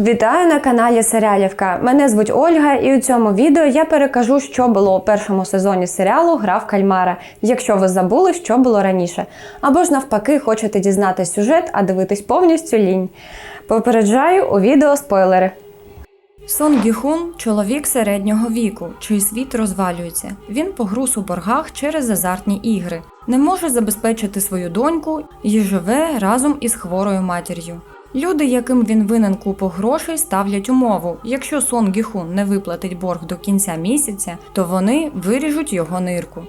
Вітаю на каналі Серіалівка. Мене звуть Ольга, і у цьому відео я перекажу, що було у першому сезоні серіалу Гра в кальмара, якщо ви забули, що було раніше. Або ж навпаки, хочете дізнати сюжет, а дивитись повністю лінь. Попереджаю у відео спойлери. Сон Гіхун чоловік середнього віку, чий світ розвалюється. Він погруз у боргах через азартні ігри, не може забезпечити свою доньку і живе разом із хворою матір'ю. Люди, яким він винен купу грошей, ставлять умову: якщо Сон Гіхун не виплатить борг до кінця місяця, то вони виріжуть його нирку.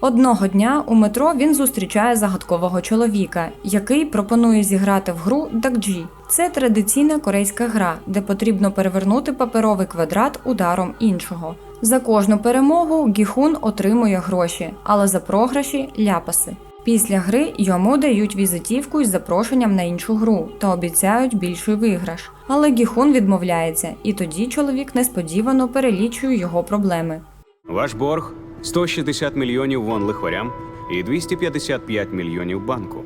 Одного дня у метро він зустрічає загадкового чоловіка, який пропонує зіграти в гру Дакджі. Це традиційна корейська гра, де потрібно перевернути паперовий квадрат ударом іншого. За кожну перемогу Гіхун отримує гроші, але за програші ляпаси. Після гри йому дають візитівку із запрошенням на іншу гру та обіцяють більший виграш. Але Гіхун відмовляється, і тоді чоловік несподівано перелічує його проблеми. Ваш борг 160 мільйонів вон лихварям і 255 мільйонів банку.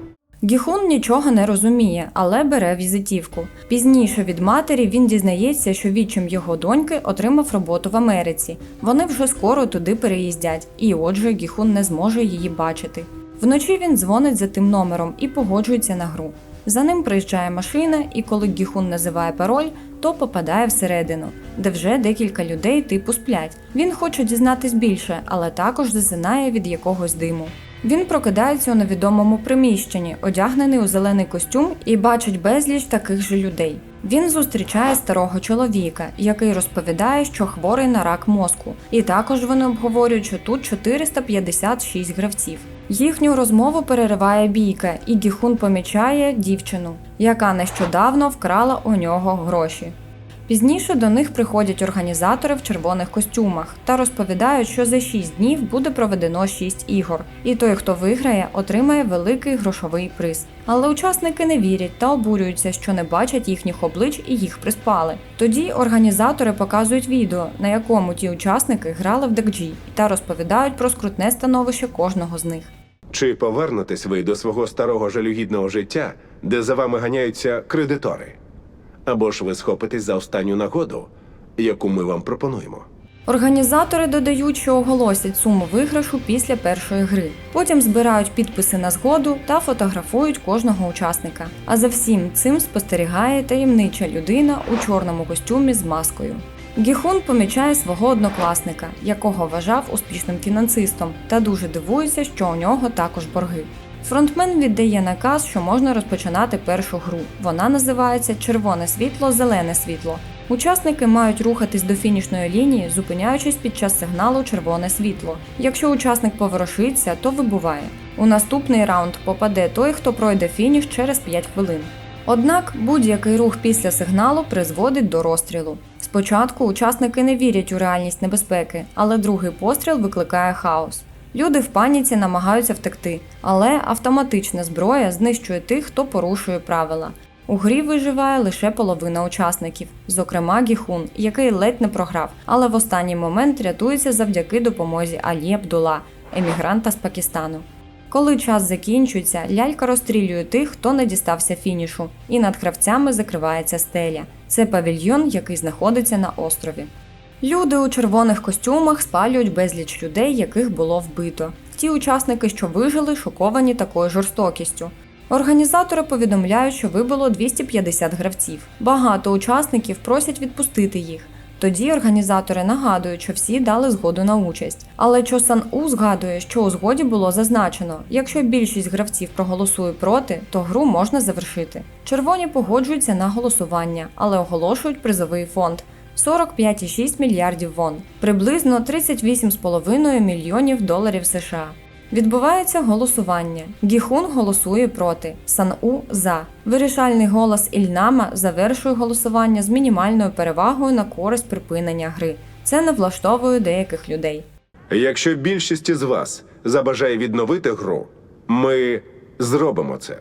Гіхун нічого не розуміє, але бере візитівку. Пізніше від матері він дізнається, що відчим його доньки отримав роботу в Америці. Вони вже скоро туди переїздять, і отже, Гіхун не зможе її бачити. Вночі він дзвонить за тим номером і погоджується на гру. За ним приїжджає машина, і коли Гіхун називає пароль, то попадає всередину, де вже декілька людей типу сплять. Він хоче дізнатись більше, але також засинає від якогось диму. Він прокидається у невідомому приміщенні, одягнений у зелений костюм, і бачить безліч таких же людей. Він зустрічає старого чоловіка, який розповідає, що хворий на рак мозку. І також вони обговорюють, що тут 456 гравців. Їхню розмову перериває бійка, і Гіхун помічає дівчину, яка нещодавно вкрала у нього гроші. Пізніше до них приходять організатори в червоних костюмах та розповідають, що за 6 днів буде проведено 6 ігор, і той, хто виграє, отримає великий грошовий приз. Але учасники не вірять та обурюються, що не бачать їхніх облич і їх приспали. Тоді організатори показують відео, на якому ті учасники грали в Декджі та розповідають про скрутне становище кожного з них. Чи повернетесь ви до свого старого жалюгідного життя, де за вами ганяються кредитори? Або ж ви схопитесь за останню нагоду, яку ми вам пропонуємо? Організатори додають, що оголосять суму виграшу після першої гри. Потім збирають підписи на згоду та фотографують кожного учасника. А за всім цим спостерігає таємнича людина у чорному костюмі з маскою. Гіхун помічає свого однокласника, якого вважав успішним фінансистом, та дуже дивується, що у нього також борги. Фронтмен віддає наказ, що можна розпочинати першу гру. Вона називається Червоне світло, зелене світло. Учасники мають рухатись до фінішної лінії, зупиняючись під час сигналу червоне світло. Якщо учасник поворушиться, то вибуває. У наступний раунд попаде той, хто пройде фініш через 5 хвилин. Однак будь-який рух після сигналу призводить до розстрілу. Спочатку учасники не вірять у реальність небезпеки, але другий постріл викликає хаос. Люди в паніці намагаються втекти, але автоматична зброя знищує тих, хто порушує правила. У грі виживає лише половина учасників, зокрема Гіхун, який ледь не програв, але в останній момент рятується завдяки допомозі Алі Абдула, емігранта з Пакистану. Коли час закінчується, лялька розстрілює тих, хто не дістався фінішу, і над гравцями закривається стеля. Це павільйон, який знаходиться на острові. Люди у червоних костюмах спалюють безліч людей, яких було вбито. Ті учасники, що вижили, шоковані такою жорстокістю. Організатори повідомляють, що вибило 250 гравців. Багато учасників просять відпустити їх. Тоді організатори нагадують, що всі дали згоду на участь. Але Чо У згадує, що у згоді було зазначено: якщо більшість гравців проголосує проти, то гру можна завершити. Червоні погоджуються на голосування, але оголошують призовий фонд. 45,6 мільярдів вон, приблизно 38,5 мільйонів доларів США. Відбувається голосування. Гіхун голосує проти, Сан-У за. Вирішальний голос Ільнама завершує голосування з мінімальною перевагою на користь припинення гри. Це не влаштовує деяких людей. Якщо більшість із вас забажає відновити гру, ми зробимо це.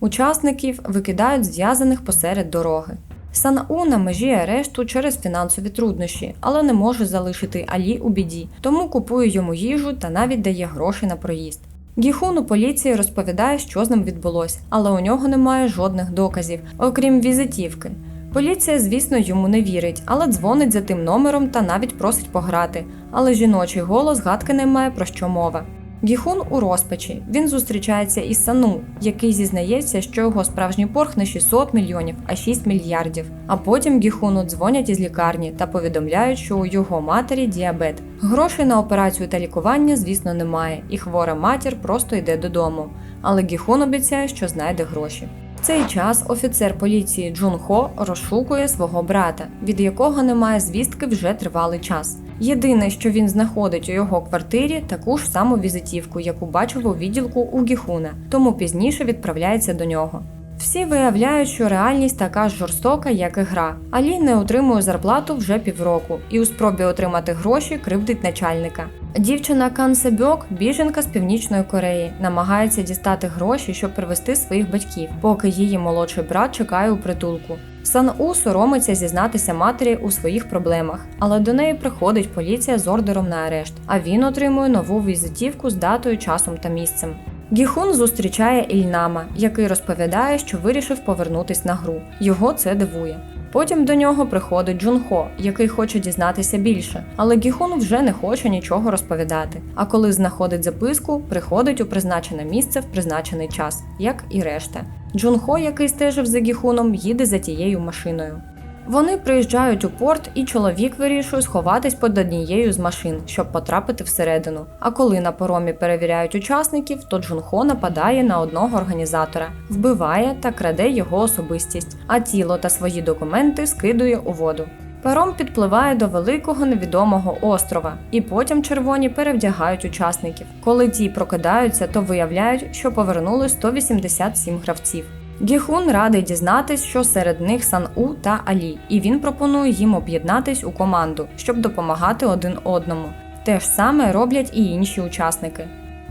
Учасників викидають зв'язаних посеред дороги. Сан-У на межі арешту через фінансові труднощі, але не може залишити Алі у біді, тому купує йому їжу та навіть дає гроші на проїзд. Гіхун у поліції розповідає, що з ним відбулося, але у нього немає жодних доказів, окрім візитівки. Поліція, звісно, йому не вірить, але дзвонить за тим номером та навіть просить пограти. Але жіночий голос гадки не має про що мова. Гіхун у розпачі. Він зустрічається із Сану, який зізнається, що його справжній борг не 600 мільйонів, а 6 мільярдів. А потім Гіхуну дзвонять із лікарні та повідомляють, що у його матері діабет. Грошей на операцію та лікування, звісно, немає, і хвора матір просто йде додому. Але Гіхун обіцяє, що знайде гроші. В цей час офіцер поліції Джун Хо розшукує свого брата, від якого немає звістки вже тривалий час. Єдине, що він знаходить у його квартирі, таку ж саму візитівку, яку бачив у відділку у Гіхуна, тому пізніше відправляється до нього. Всі виявляють, що реальність така ж жорстока, як і гра. Алі не отримує зарплату вже півроку і у спробі отримати гроші кривдить начальника. Дівчина Кан Себьок, біженка з північної Кореї, намагається дістати гроші, щоб привезти своїх батьків, поки її молодший брат чекає у притулку. Сан У соромиться зізнатися матері у своїх проблемах, але до неї приходить поліція з ордером на арешт, а він отримує нову візитівку з датою, часом та місцем. Гіхун зустрічає Ільнама, який розповідає, що вирішив повернутись на гру. Його це дивує. Потім до нього приходить Джунхо, який хоче дізнатися більше, але Гіхун вже не хоче нічого розповідати. А коли знаходить записку, приходить у призначене місце в призначений час, як і решта. Джунхо, який стежив за Гіхуном, їде за тією машиною. Вони приїжджають у порт, і чоловік вирішує сховатись під однією з машин, щоб потрапити всередину. А коли на поромі перевіряють учасників, то Джунхо нападає на одного організатора, вбиває та краде його особистість, а тіло та свої документи скидує у воду. Паром підпливає до великого невідомого острова, і потім червоні перевдягають учасників. Коли ті прокидаються, то виявляють, що повернули 187 гравців. Гіхун радий дізнатись, що серед них Сан У та Алі, і він пропонує їм об'єднатись у команду, щоб допомагати один одному. Те ж саме роблять і інші учасники.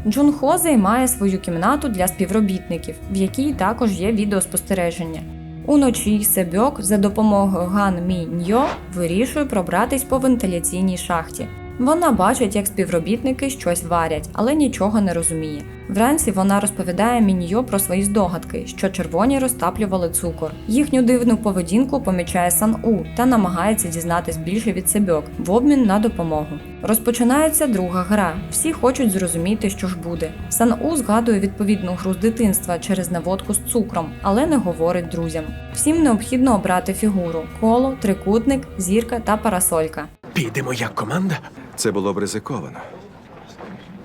Джунхо займає свою кімнату для співробітників, в якій також є відеоспостереження. Уночі Себьок за допомогою Ган Мі Ньо вирішує пробратись по вентиляційній шахті. Вона бачить, як співробітники щось варять, але нічого не розуміє. Вранці вона розповідає Міньо про свої здогадки, що червоні розтаплювали цукор. Їхню дивну поведінку помічає Сан У та намагається дізнатись більше від Себьок в обмін на допомогу. Розпочинається друга гра. Всі хочуть зрозуміти, що ж буде. Сан У згадує відповідну гру з дитинства через наводку з цукром, але не говорить друзям. Всім необхідно обрати фігуру: коло, трикутник, зірка та парасолька. Підемо як команда? Це було б ризиковано.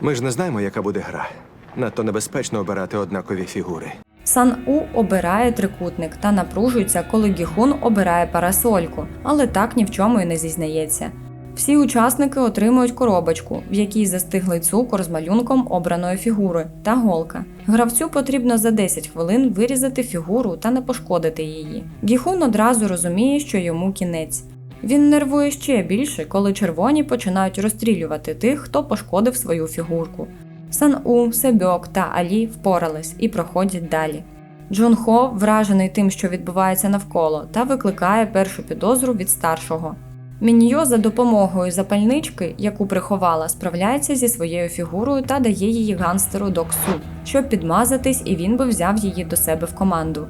Ми ж не знаємо, яка буде гра. Надто небезпечно обирати однакові фігури. Сан У обирає трикутник та напружується, коли Гіхун обирає парасольку, але так ні в чому й не зізнається. Всі учасники отримують коробочку, в якій застиглий цукор з малюнком обраної фігури та голка. Гравцю потрібно за 10 хвилин вирізати фігуру та не пошкодити її. Гіхун одразу розуміє, що йому кінець. Він нервує ще більше, коли червоні починають розстрілювати тих, хто пошкодив свою фігурку. Сан-У, Себьок та Алі впорались і проходять далі. Джун Хо вражений тим, що відбувається навколо, та викликає першу підозру від старшого. Міньо за допомогою запальнички, яку приховала, справляється зі своєю фігурою та дає її ганстеру Доксу, щоб підмазатись, і він би взяв її до себе в команду.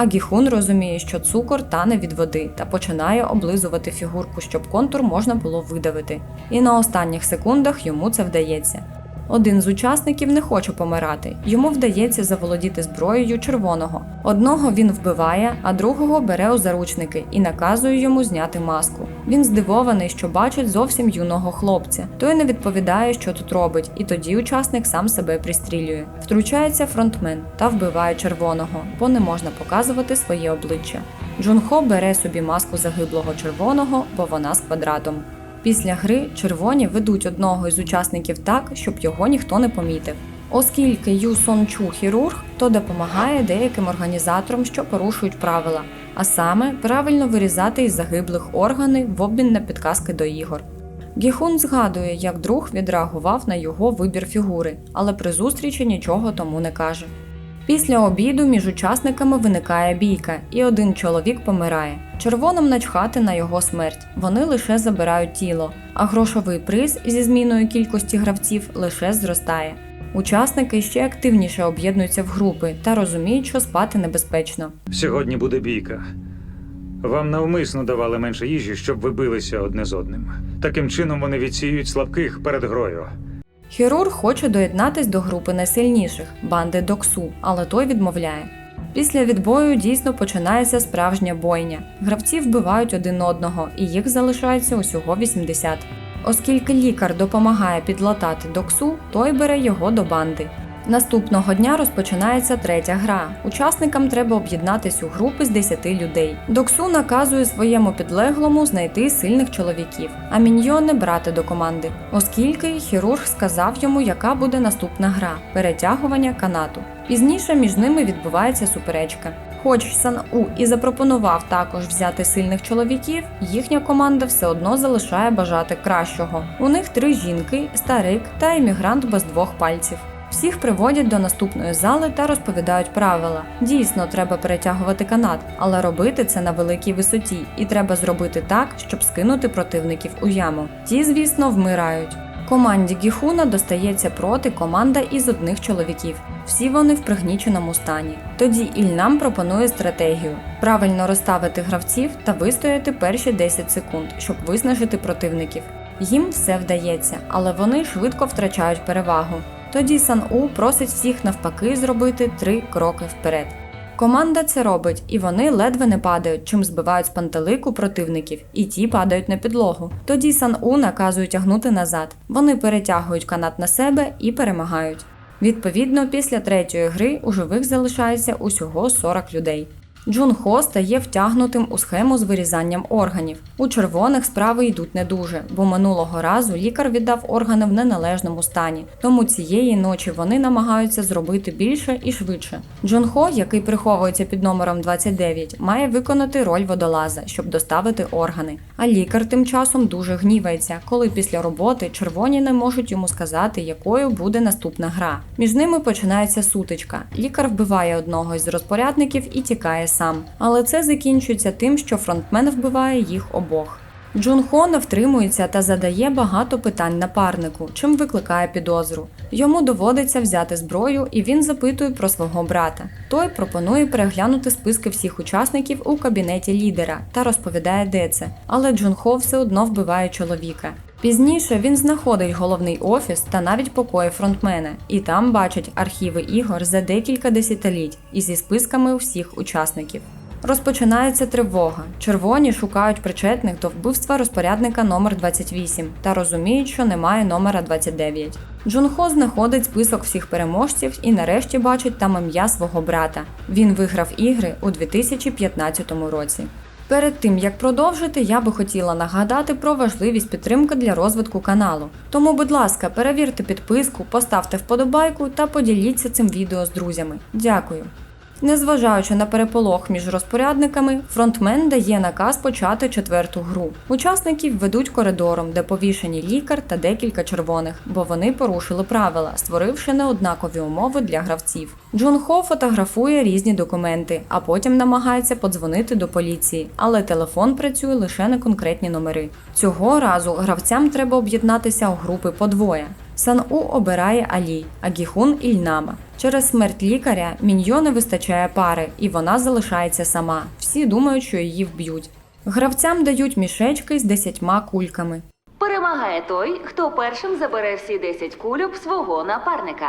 А Гіхун розуміє, що цукор тане від води та починає облизувати фігурку, щоб контур можна було видавити. І на останніх секундах йому це вдається. Один з учасників не хоче помирати. Йому вдається заволодіти зброєю червоного. Одного він вбиває, а другого бере у заручники і наказує йому зняти маску. Він здивований, що бачить зовсім юного хлопця. Той не відповідає, що тут робить, і тоді учасник сам себе пристрілює. Втручається фронтмен та вбиває червоного, бо не можна показувати своє обличчя. Джунхо бере собі маску загиблого червоного, бо вона з квадратом. Після гри червоні ведуть одного із учасників так, щоб його ніхто не помітив. Оскільки Ю Сон Чу хірург, то допомагає деяким організаторам, що порушують правила, а саме правильно вирізати із загиблих органи в обмін на підказки до ігор. Гіхун згадує, як друг відреагував на його вибір фігури, але при зустрічі нічого тому не каже. Після обіду між учасниками виникає бійка, і один чоловік помирає. Червоним начхати на його смерть. Вони лише забирають тіло, а грошовий приз зі зміною кількості гравців лише зростає. Учасники ще активніше об'єднуються в групи та розуміють, що спати небезпечно. Сьогодні буде бійка. Вам навмисно давали менше їжі, щоб ви билися одне з одним. Таким чином вони відсіюють слабких перед грою. Хірург хоче доєднатись до групи найсильніших банди Доксу, але той відмовляє. Після відбою дійсно починається справжня бойня. Гравці вбивають один одного, і їх залишається усього 80. Оскільки лікар допомагає підлатати Доксу, той бере його до банди. Наступного дня розпочинається третя гра. Учасникам треба об'єднатись у групи з 10 людей. Доксу наказує своєму підлеглому знайти сильних чоловіків, а міньйони брати до команди, оскільки хірург сказав йому, яка буде наступна гра перетягування канату. Пізніше між ними відбувається суперечка. Хоч Сан У і запропонував також взяти сильних чоловіків, їхня команда все одно залишає бажати кращого. У них три жінки, старик та емігрант без двох пальців. Всіх приводять до наступної зали та розповідають правила. Дійсно, треба перетягувати канат, але робити це на великій висоті, і треба зробити так, щоб скинути противників у яму. Ті, звісно, вмирають. Команді Гіхуна достається проти команда із одних чоловіків. Всі вони в пригніченому стані. Тоді Ільнам пропонує стратегію: правильно розставити гравців та вистояти перші 10 секунд, щоб виснажити противників. Їм все вдається, але вони швидко втрачають перевагу. Тоді Сан У просить всіх навпаки зробити три кроки вперед. Команда це робить, і вони ледве не падають, чим збивають з пантелику противників, і ті падають на підлогу. Тоді Сан У наказує тягнути назад. Вони перетягують канат на себе і перемагають. Відповідно, після третьої гри у живих залишається усього 40 людей. Джун Хо стає втягнутим у схему з вирізанням органів. У червоних справи йдуть не дуже, бо минулого разу лікар віддав органи в неналежному стані. Тому цієї ночі вони намагаються зробити більше і швидше. Джун Хо, який приховується під номером 29, має виконати роль водолаза, щоб доставити органи. А лікар тим часом дуже гнівається, коли після роботи червоні не можуть йому сказати, якою буде наступна гра. Між ними починається сутичка. Лікар вбиває одного із розпорядників і тікає сам. Але це закінчується тим, що фронтмен вбиває їх обох. Джун Хо не втримується та задає багато питань напарнику, чим викликає підозру. Йому доводиться взяти зброю, і він запитує про свого брата. Той пропонує переглянути списки всіх учасників у кабінеті лідера та розповідає, де це. Але Джун Хо все одно вбиває чоловіка. Пізніше він знаходить головний офіс та навіть покої фронтмена, і там бачить архіви ігор за декілька десятиліть і зі списками всіх учасників. Розпочинається тривога. Червоні шукають причетних до вбивства розпорядника номер 28 та розуміють, що немає номера 29. Джунхо знаходить список всіх переможців і нарешті бачить там ім'я свого брата. Він виграв ігри у 2015 році. Перед тим як продовжити, я би хотіла нагадати про важливість підтримки для розвитку каналу. Тому, будь ласка, перевірте підписку, поставте вподобайку та поділіться цим відео з друзями. Дякую. Незважаючи на переполох між розпорядниками, фронтмен дає наказ почати четверту гру. Учасників ведуть коридором, де повішені лікар та декілька червоних, бо вони порушили правила, створивши неоднакові умови для гравців. Джун Хо фотографує різні документи, а потім намагається подзвонити до поліції, але телефон працює лише на конкретні номери. Цього разу гравцям треба об'єднатися у групи по двоє. Сан-У обирає Алі, а Гіхун Ільнама. Через смерть лікаря Міньйо не вистачає пари, і вона залишається сама. Всі думають, що її вб'ють. Гравцям дають мішечки з десятьма кульками. Перемагає той, хто першим забере всі 10 кульок свого напарника.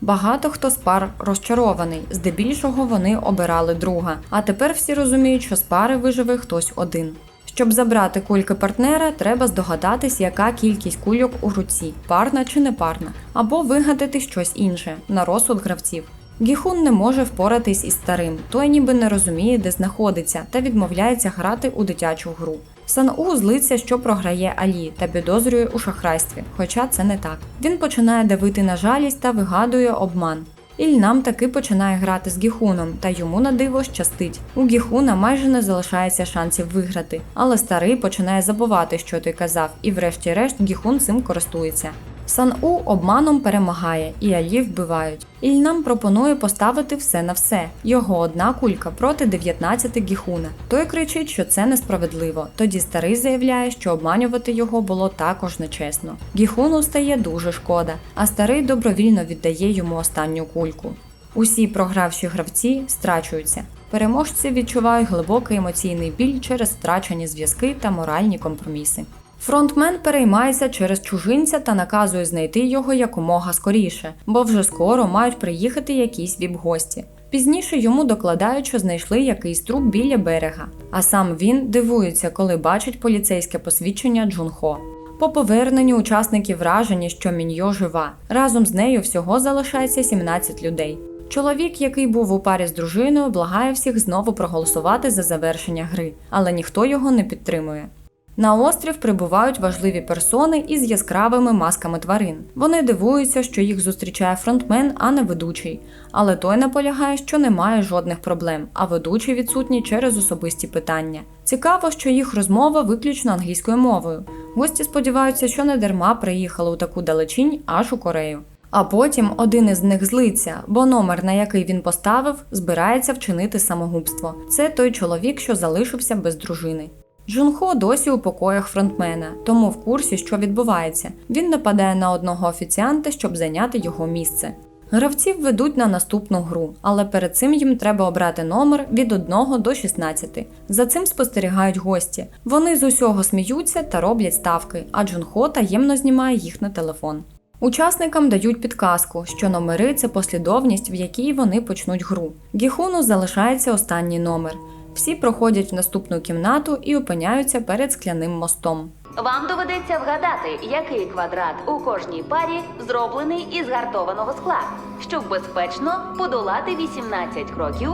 Багато хто з пар розчарований, здебільшого вони обирали друга. А тепер всі розуміють, що з пари виживе хтось один. Щоб забрати кульки партнера, треба здогадатись, яка кількість кульок у руці, парна чи не парна, або вигадати щось інше на розсуд гравців. Гіхун не може впоратись із старим, той ніби не розуміє, де знаходиться, та відмовляється грати у дитячу гру. Сан-У злиться, що програє Алі та підозрює у шахрайстві, хоча це не так. Він починає давити на жалість та вигадує обман. Ільнам таки починає грати з Гіхуном, та йому на диво щастить. У Гіхуна майже не залишається шансів виграти, але старий починає забувати, що той казав, і врешті-решт Гіхун цим користується. Сан-У обманом перемагає, і Алі вбивають. Ільнам пропонує поставити все на все. Його одна кулька проти 19 Гіхуна. Той кричить, що це несправедливо. Тоді старий заявляє, що обманювати його було також нечесно. Гіхуну стає дуже шкода, а старий добровільно віддає йому останню кульку. Усі програвші гравці страчуються. Переможці відчувають глибокий емоційний біль через втрачені зв'язки та моральні компроміси. Фронтмен переймається через чужинця та наказує знайти його якомога скоріше, бо вже скоро мають приїхати якісь віп-гості. Пізніше йому докладають, що знайшли якийсь труп біля берега, а сам він дивується, коли бачить поліцейське посвідчення Джунхо. По поверненню учасники вражені, що Міньо жива. Разом з нею всього залишається 17 людей. Чоловік, який був у парі з дружиною, благає всіх знову проголосувати за завершення гри, але ніхто його не підтримує. На острів прибувають важливі персони із яскравими масками тварин. Вони дивуються, що їх зустрічає фронтмен, а не ведучий. Але той наполягає, що немає жодних проблем, а ведучий відсутній через особисті питання. Цікаво, що їх розмова виключно англійською мовою. Гості сподіваються, що не дарма приїхали у таку далечінь аж у Корею. А потім один із них злиться, бо номер, на який він поставив, збирається вчинити самогубство. Це той чоловік, що залишився без дружини. Джунхо досі у покоях фронтмена, тому в курсі, що відбувається. Він нападає на одного офіціанта, щоб зайняти його місце. Гравців ведуть на наступну гру, але перед цим їм треба обрати номер від 1 до 16. За цим спостерігають гості. Вони з усього сміються та роблять ставки, а Джунхо таємно знімає їх на телефон. Учасникам дають підказку, що номери це послідовність, в якій вони почнуть гру. Гіхуну залишається останній номер. Всі проходять в наступну кімнату і опиняються перед скляним мостом. Вам доведеться вгадати, який квадрат у кожній парі зроблений із гартованого скла, щоб безпечно подолати 18 кроків,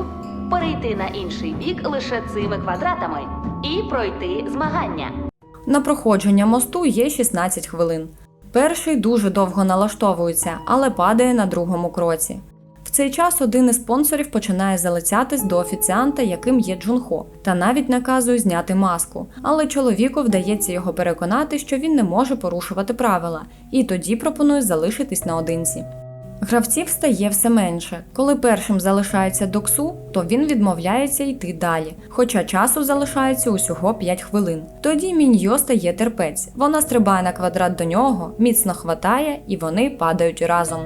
перейти на інший бік лише цими квадратами і пройти змагання. На проходження мосту є 16 хвилин. Перший дуже довго налаштовується, але падає на другому кроці. Цей час один із спонсорів починає залицятись до офіціанта, яким є Джунхо, та навіть наказує зняти маску. Але чоловіку вдається його переконати, що він не може порушувати правила, і тоді пропонує залишитись наодинці. Гравців стає все менше. Коли першим залишається Доксу, то він відмовляється йти далі, хоча часу залишається усього 5 хвилин. Тоді Міньо стає терпець. Вона стрибає на квадрат до нього, міцно хватає, і вони падають разом.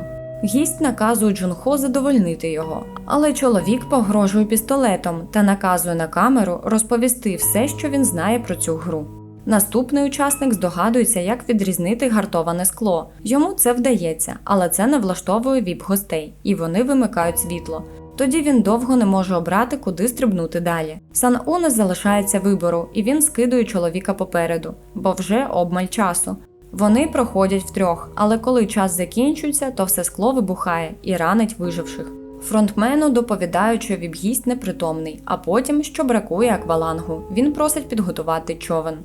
Гість наказує Джунхо задовольнити його, але чоловік погрожує пістолетом та наказує на камеру розповісти все, що він знає про цю гру. Наступний учасник здогадується, як відрізнити гартоване скло. Йому це вдається, але це не влаштовує віп-гостей, і вони вимикають світло. Тоді він довго не може обрати, куди стрибнути далі. Сан У не залишається вибору, і він скидує чоловіка попереду, бо вже обмаль часу. Вони проходять втрьох, але коли час закінчується, то все скло вибухає і ранить виживших. Фронтмену доповідають, що вібгість непритомний, а потім, що бракує аквалангу, він просить підготувати човен.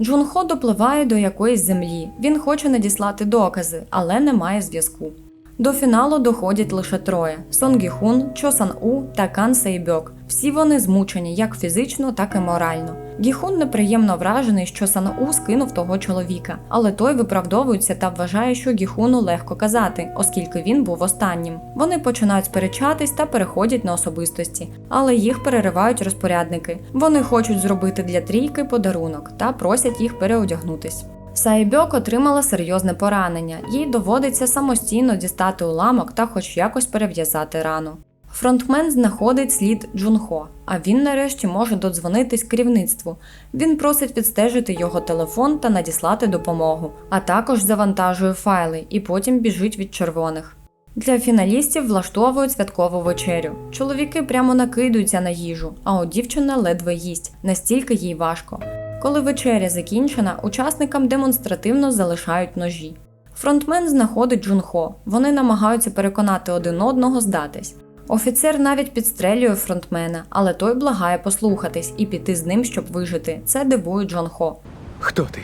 Джунхо допливає до якоїсь землі. Він хоче надіслати докази, але не має зв'язку. До фіналу доходять лише троє: Сон Гіхун, Чо Сан У та Кан Сейбьок. Всі вони змучені як фізично, так і морально. Гіхун неприємно вражений, що Сан У скинув того чоловіка, але той виправдовується та вважає, що Гіхуну легко казати, оскільки він був останнім. Вони починають сперечатись та переходять на особистості, але їх переривають розпорядники. Вони хочуть зробити для трійки подарунок та просять їх переодягнутись. Сайбьок отримала серйозне поранення, їй доводиться самостійно дістати уламок та хоч якось перев'язати рану. Фронтмен знаходить слід Джунхо, а він нарешті може додзвонитись керівництву. Він просить відстежити його телефон та надіслати допомогу, а також завантажує файли і потім біжить від червоних. Для фіналістів влаштовують святкову вечерю. Чоловіки прямо накидуються на їжу, а от дівчина ледве їсть, настільки їй важко. Коли вечеря закінчена, учасникам демонстративно залишають ножі. Фронтмен знаходить Джунхо. Вони намагаються переконати один одного здатись. Офіцер навіть підстрелює фронтмена, але той благає послухатись і піти з ним, щоб вижити. Це дивує Джонхо. Хто ти?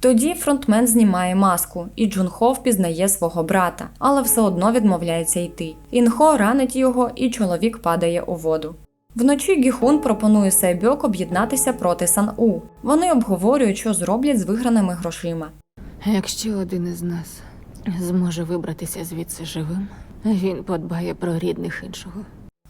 Тоді фронтмен знімає маску, і Джунхо впізнає свого брата, але все одно відмовляється йти. Інхо ранить його, і чоловік падає у воду. Вночі Гіхун пропонує Сайбьок об'єднатися проти Сан-У. Вони обговорюють, що зроблять з виграними грошима. Якщо один із нас зможе вибратися звідси живим, він подбає про рідних іншого.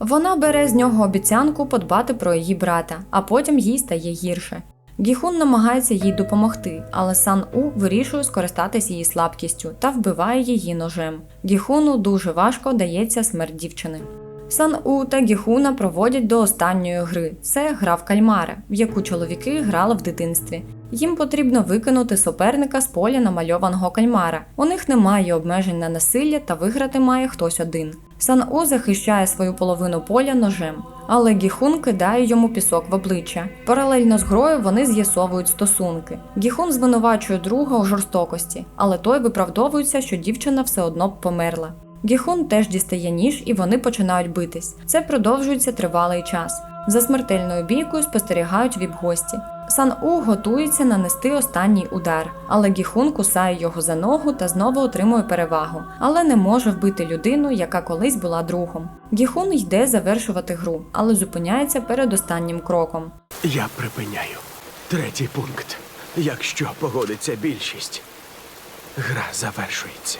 Вона бере з нього обіцянку подбати про її брата, а потім їй стає гірше. Гіхун намагається їй допомогти, але Сан У вирішує скористатись її слабкістю та вбиває її ножем. Гіхуну дуже важко дається смерть дівчини. Сан У та Гіхуна проводять до останньої гри. Це гра в кальмари, в яку чоловіки грали в дитинстві. Їм потрібно викинути суперника з поля намальованого кальмара. У них немає обмежень на насилля та виграти має хтось один. Сан У захищає свою половину поля ножем, але Гіхун кидає йому пісок в обличчя. Паралельно з грою вони з'ясовують стосунки. Гіхун звинувачує друга у жорстокості, але той виправдовується, що дівчина все одно б померла. Гіхун теж дістає ніж і вони починають битись. Це продовжується тривалий час. За смертельною бійкою спостерігають віп-гості. Сан У готується нанести останній удар, але Гіхун кусає його за ногу та знову отримує перевагу, але не може вбити людину, яка колись була другом. Гіхун йде завершувати гру, але зупиняється перед останнім кроком. Я припиняю. Третій пункт. Якщо погодиться більшість, гра завершується.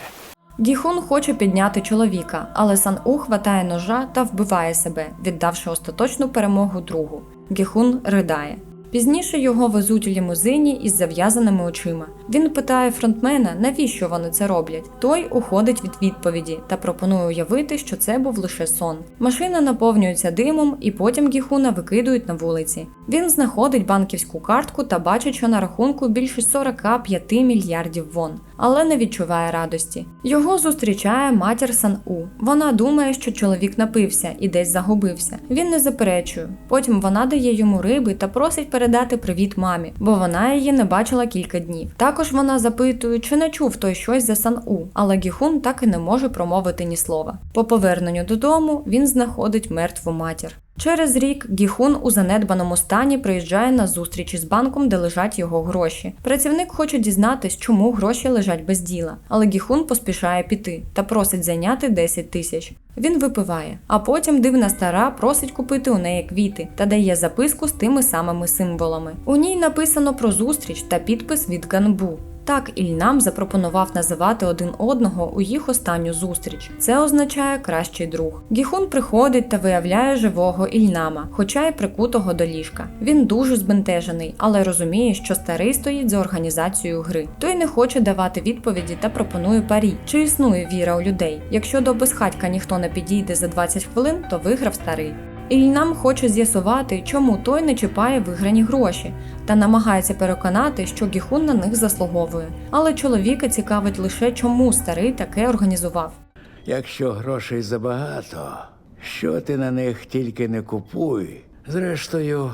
Гіхун хоче підняти чоловіка, але Сан У хватає ножа та вбиває себе, віддавши остаточну перемогу другу. Гіхун ридає. Пізніше його везуть у лімузині із зав'язаними очима. Він питає фронтмена, навіщо вони це роблять. Той уходить від відповіді та пропонує уявити, що це був лише сон. Машина наповнюється димом, і потім Гіхуна викидують на вулиці. Він знаходить банківську картку та бачить, що на рахунку більше 45 мільярдів вон, але не відчуває радості. Його зустрічає матір Сан У. Вона думає, що чоловік напився і десь загубився. Він не заперечує. Потім вона дає йому риби та просить передати привіт мамі, бо вона її не бачила кілька днів. Також вона запитує, чи не чув той щось за Сан У, але Гіхун так і не може промовити ні слова. По поверненню додому він знаходить мертву матір. Через рік Гіхун у занедбаному стані приїжджає на зустріч із банком, де лежать його гроші. Працівник хоче дізнатись, чому гроші лежать без діла, але Гіхун поспішає піти та просить зайняти 10 тисяч. Він випиває, а потім дивна стара просить купити у неї квіти та дає записку з тими самими символами. У ній написано про зустріч та підпис від Ганбу. Так Ільнам запропонував називати один одного у їх останню зустріч. Це означає кращий друг. Гіхун приходить та виявляє живого Ільнама, хоча й прикутого до ліжка. Він дуже збентежений, але розуміє, що старий стоїть за організацією гри. Той не хоче давати відповіді та пропонує парі. Чи існує віра у людей? Якщо до безхатька ніхто не підійде за 20 хвилин, то виграв старий. Ільнам хоче з'ясувати, чому той не чіпає виграні гроші, та намагається переконати, що Гіхун на них заслуговує. Але чоловіка цікавить лише, чому старий таке організував. Якщо грошей забагато, що ти на них тільки не купуй, зрештою,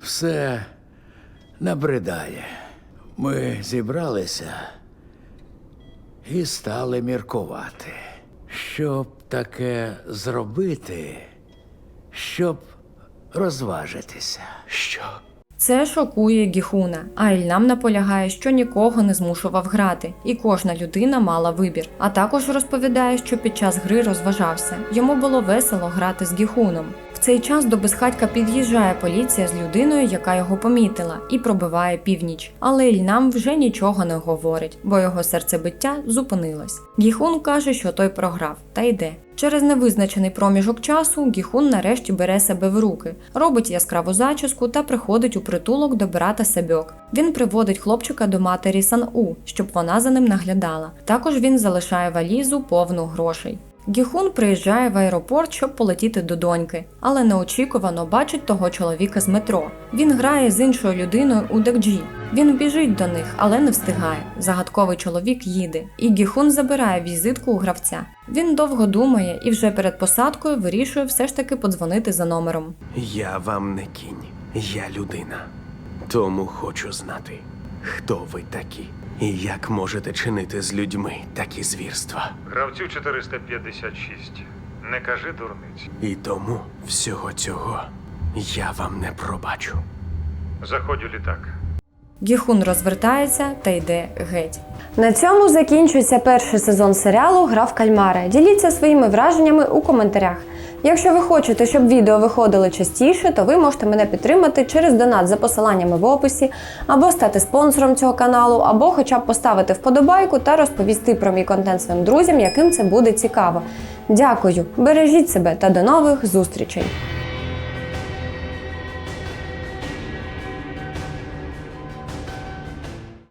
все набридає. Ми зібралися і стали міркувати, щоб таке зробити, щоб розважитися. Що? Це шокує Гіхуна, а Ільнам наполягає, що нікого не змушував грати, і кожна людина мала вибір. А також розповідає, що під час гри розважався. Йому було весело грати з Гіхуном. Цей час до безхатька під'їжджає поліція з людиною, яка його помітила, і пробиває північ. Але Ільнам вже нічого не говорить, бо його серцебиття зупинилось. Гіхун каже, що той програв, та йде. Через невизначений проміжок часу Гіхун нарешті бере себе в руки, робить яскраву зачіску та приходить у притулок до брата Себьок. Він приводить хлопчика до матері Сан-У, щоб вона за ним наглядала. Також він залишає валізу повну грошей. Гіхун приїжджає в аеропорт, щоб полетіти до доньки, але неочікувано бачить того чоловіка з метро. Він грає з іншою людиною у Декджі. Він біжить до них, але не встигає. Загадковий чоловік їде, і Гіхун забирає візитку у гравця. Він довго думає і вже перед посадкою вирішує все ж таки подзвонити за номером. Я вам не кінь, я людина. Тому хочу знати, хто ви такі і як можете чинити з людьми такі звірства. Гравцю 456. Не кажи дурниць. І тому всього цього я вам не пробачу. Заходь у літак. Гіхун розвертається та йде геть. На цьому закінчується перший сезон серіалу Гра в кальмари. Діліться своїми враженнями у коментарях. Якщо ви хочете, щоб відео виходили частіше, то ви можете мене підтримати через донат за посиланнями в описі, або стати спонсором цього каналу, або хоча б поставити вподобайку та розповісти про мій контент своїм друзям, яким це буде цікаво. Дякую, бережіть себе та до нових зустрічей!